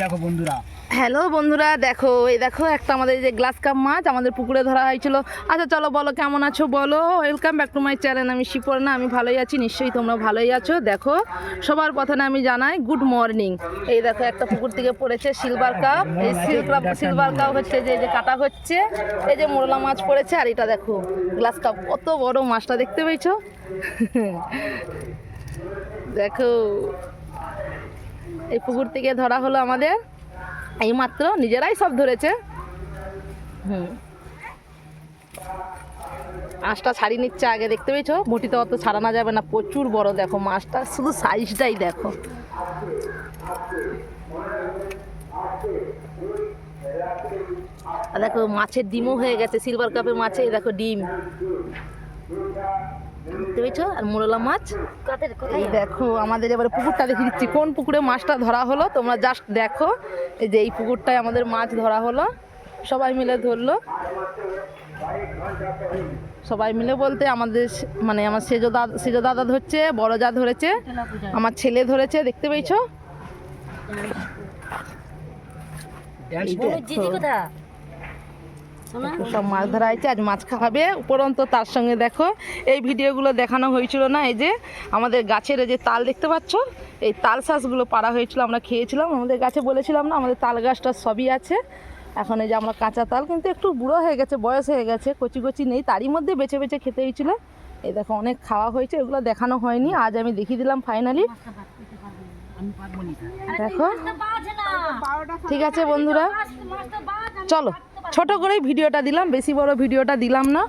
দেখো বন্ধুরা। হ্যালো বন্ধুরা, দেখো, এই দেখো একটা আমাদের যে গ্লাস কাপ মাছ, আমাদের পুকুরে ধরা হয়েছিল। আচ্ছা চলো বলো, কেমন আছো বলো? Welcome back to my channel আমি শিপর্ণা, আমি ভালোই আছি, নিশ্চয়ই তোমরা ভালোই আছো। দেখো, সবার প্রথমে আমি জানাই গুড মর্নিং এই দেখো, একটা পুকুর থেকে পড়েছে সিলভার কাপ এই সিলভার সিলভার কাপ হচ্ছে যে যে কাটা হচ্ছে, এই যে মোরলা মাছ পড়েছে, আর এটা দেখো, গ্লাস কাপ, কত বড় মাছটা দেখতে পেয়েছ? দেখো এই পুকুর থেকে ধরা হলো আমাদের। এই মাত্র নিজেরাই সব ধরেছে। হুম। মাছটা ছাড়িয়ে নিচ্ছে আগে, দেখতে পেয়েছ? বটিতে অত ছাড়ানো যাবে না, প্রচুর বড়, দেখো মাছটা, শুধু সাইজটাই দেখো। দেখো মাছের ডিমও হয়ে গেছে সিলভার কাপে মাছে, দেখো ডিম। দেখতে পেয়েছ? আর মোরলা মাছ? এই দেখো আমাদের এবারে পুকুরটা দেখে দিচ্ছি। কোন পুকুরে মাছটা ধরা হলো তোমরা জাস্ট দেখো। এই যে এই পুকুরটায় আমাদের মাছ ধরা হলো। সবাই মিলে ধরলো। সবাই মিলে বলতে আমাদের মানে আমার সেজো দাদা সেজো দাদা ধরছে বড় যা ধরেছে আমার ছেলে ধরেছে দেখতে পেয়েছ? দেখো। সব মাছ ধরা হয়েছে আজ মাছ খাওয়াবে উপরন্ত তার সঙ্গে দেখো এই ভিডিওগুলো দেখানো হয়েছিল না এই যে আমাদের গাছের এই যে তাল দেখতে পাচ্ছ? এই তাল শাঁসগুলো পাড়া হয়েছিল আমরা খেয়েছিলাম। আমাদের গাছে বলেছিলাম না আমাদের তাল গাছটা সবই আছে। এখন এই যে আমরা কাঁচা তাল কিন্তু একটু বুড়ো হয়ে গেছে বয়স হয়ে গেছে কচি কচি নেই তারই মধ্যে বেছে বেছে খেতে হয়েছিল। এই দেখো অনেক খাওয়া হয়েছে এগুলো দেখানো হয়নি আজ আমি দেখিয়ে দিলাম ফাইনালি দেখো। ঠিক আছে বন্ধুরা চলো। ছোট করেই ভিডিওটা দিলাম, বেশি বড় ভিডিওটা দিলাম না।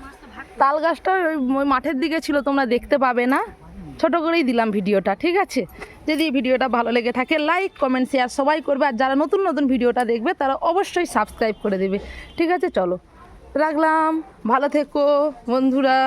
তাল গাছটা ওই মাঠের দিকে ছিল, তোমরা দেখতে পাবে না। ছোট করেই দিলাম ভিডিওটা, ঠিক আছে? যদি ভিডিওটা ভালো লেগে থাকে লাইক কমেন্ট শেয়ার সবাই করবে। আর যারা নতুন নতুন ভিডিওটা দেখবে, তারা অবশ্যই সাবস্ক্রাইব করে দেবে। ঠিক আছে? চলো, রাখলাম। ভালো থেকো, বন্ধুরা।